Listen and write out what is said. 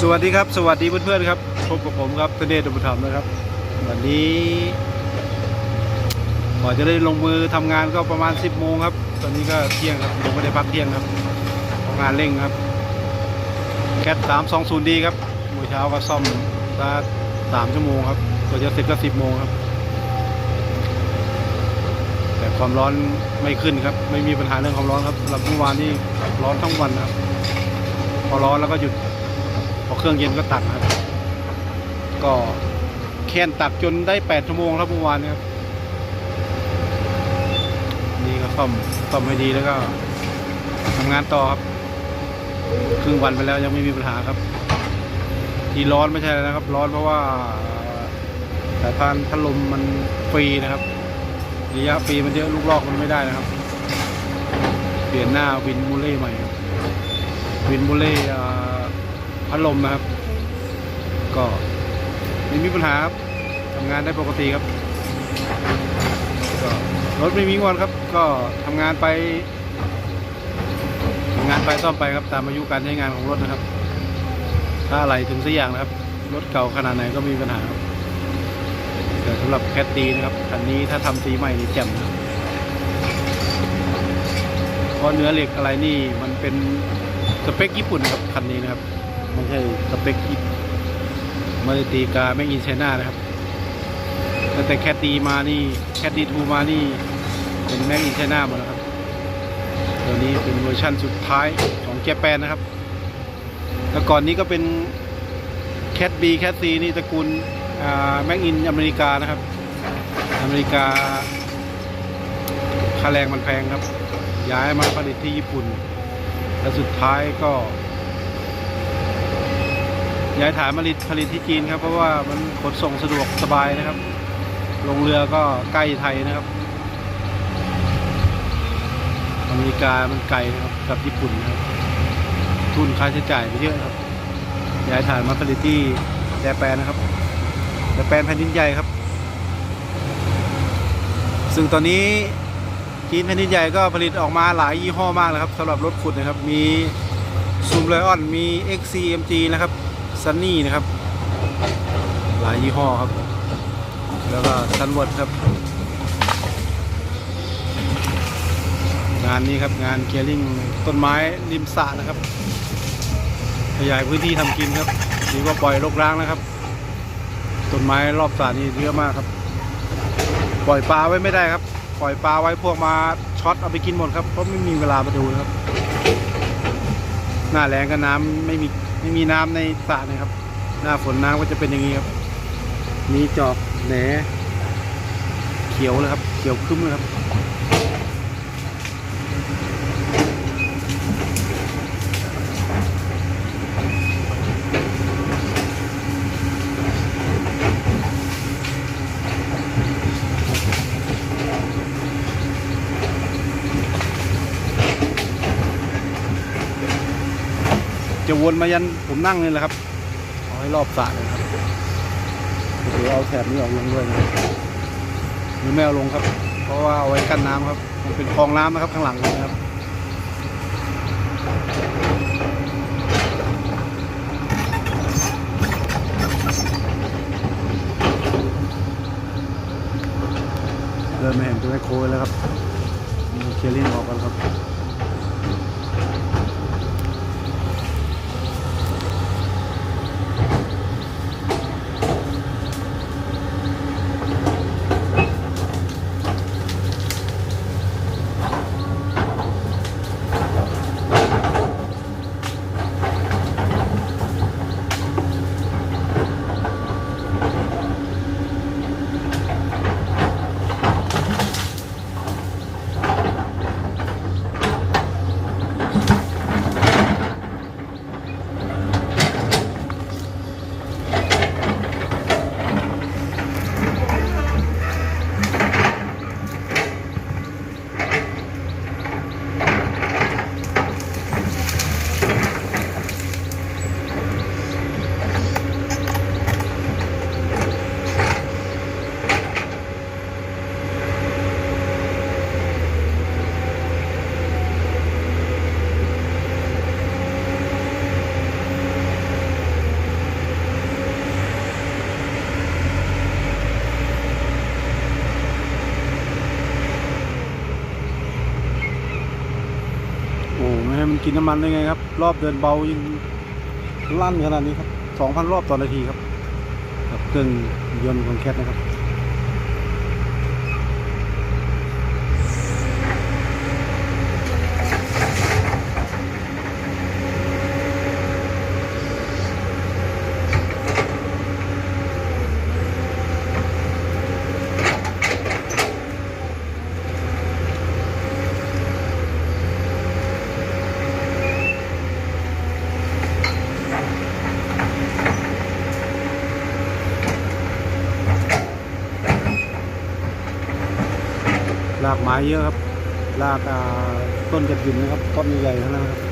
สวัสดีครับ สวัสดีเพื่อนๆครับพบกับผมครับธเนศอุปถัมภ์นะครับ วันนี้กว่าจะได้ลงมือทำงานก็ประมาณ 10โมงครับ ตอนนี้ก็เที่ยงครับยังไม่ได้พักเที่ยงครับทำงานเร่งครับแคทสามสองศูนย์ดีครับเมื่อเช้าก็ซ่อมสักสามชั่วโมงครับกว่าจะเสร็จก็สิบโมงครับ แต่ความร้อนไม่ขึ้นครับ ไม่มีปัญหาเรื่องความร้อนครับหรับเมื่อวานนี่ร้อนทั้งวันครับ พอร้อนแล้วก็หยุด อเครื่องเย็นก็ตักนะครับ ก็แค้นตักจนได้แปดชั่วโมงครับเมื่อวานนะครับนี่ก็ซ่อมซ่อมให้ดีแล้วก็ทำงานต่อครับ ครึ่งวันไปแล้วยังไม่มีปัญหาครับ ที่ร้อนไม่ใช่อะไรนะครับ ร้อนเพราะว่าสายพานพัดลมมันฟรีนะครับระยะฟรีมันเยอะลูกลอกมันไม่ได้นะครับ เปลี่ยนหน้าวินมูเล่ใหม่วินมูเล่อ่า พัดลมนะครับ ก็ไม่มีปัญหาครับทำงานได้ปกติครับก็รถไม่มีงวนครับ ก็ทำงานไปทำงานไปซ่อมไปครับ ตามอายุการใช้งานของรถนะครับ ถ้าอะไรถึงสักอย่างนะครับ รถเก่าขนาดไหนก็มีปัญหาครับแต่สำหรับแคทดีนะครับคันนี้ถ้าทำสีใหม่นี่แจ่มนะเพราะเนื้อเหล็กอะไรนี่มันเป็นสเปคญี่ปุ่นครับคันนี้นะครับ ไม่ใช่สเปคที่มาตีกาไม่อินเชน่านะครับตั้งแต่แคดดีมานี่แคดดีทูมานี่เป็นแม็กอินเชน่าหมดแล้วครับตัวนี้เป็นเวอร์ชั่นสุดท้ายของแจแปนนะครับ แล้วก่อนนี้ก็เป็นแคดบีแคดซีนี่ตระกูลแม็กอินอเมริกานะครับ อเมริกาค่าแรงมันแพงครับ ย้ายมาผลิตที่ญี่ปุ่น และสุดท้ายก็ ย้ายฐานผลิตผลิตที่จีนครับ เพราะว่ามันขนส่งสะดวกสบายนะครับ ลงเรือก็ใกล้ไทยนะครับอเมริกามันไกลนะครับกับญี่ปุ่นนะครับทุนค่าใช้จ่ายไปเยอะครับ ย้ายฐานมาผลิตที่แจแปนนะครับแจแปนแผ่นดินใหญ่ครับ ซึ่งตอนนี้จีนแผ่นดินใหญ่ก็ผลิตออกมาหลายยี่ห้อมากเลยครับสำหรับรถขุดนะครับ มีซูมไลออนมี XCMG นะครับ ซันนี่นะครับ หลายยี่ห้อครับ แล้วก็ซันวอดครับ งานนี้ครับงานเกียร์ลิงต้นไม้ริมสระนะครับ ขยายพื้นที่ทำกินครับดีกว่าปล่อยรกร้างนะครับ ต้นไม้รอบสระนี่เยอะมากครับ ปล่อยปลาไว้ไม่ได้ครับ ปล่อยปลาไว้พวกมาช็อตเอาไปกินหมดครับเพราะไม่มีเวลามาดูนะครับ หน้าแรงก็น้ำไม่มี ไม่มีน้ำในสระนะครับ หน้าฝนน้ำก็จะเป็นอย่างนี้ครับ มีจอกแหนเขียวเลยครับ เขียวคึ้มเลยครับ จะวนมายันผมนั่งนี่แหละครับเอาให้รอบสระเลยครับเดี๋ยวเอาแถบนี้ออกลงด้วยนะหรือไม่เอาลงครับ เพราะว่าเอาไว้กั้นน้ำครับ มันเป็นคลองน้ำนะครับข้างหลังนะครับเดินมาเห็นตัวไมโคแล้วครับเคลียร์ลิงออกกันครับ น กินน้ำมันได้ไงครับ รอบเดินเบายิ่งลั่นขนาดนี้ครับสองพันรอบต่อนาทีครับกับเครื่องยนต์ของแคทนะครับ รากไม้เยอะครับรากอ่าต้นกระถินนะครับต้นใหญ่ๆทั้งนั้นครับ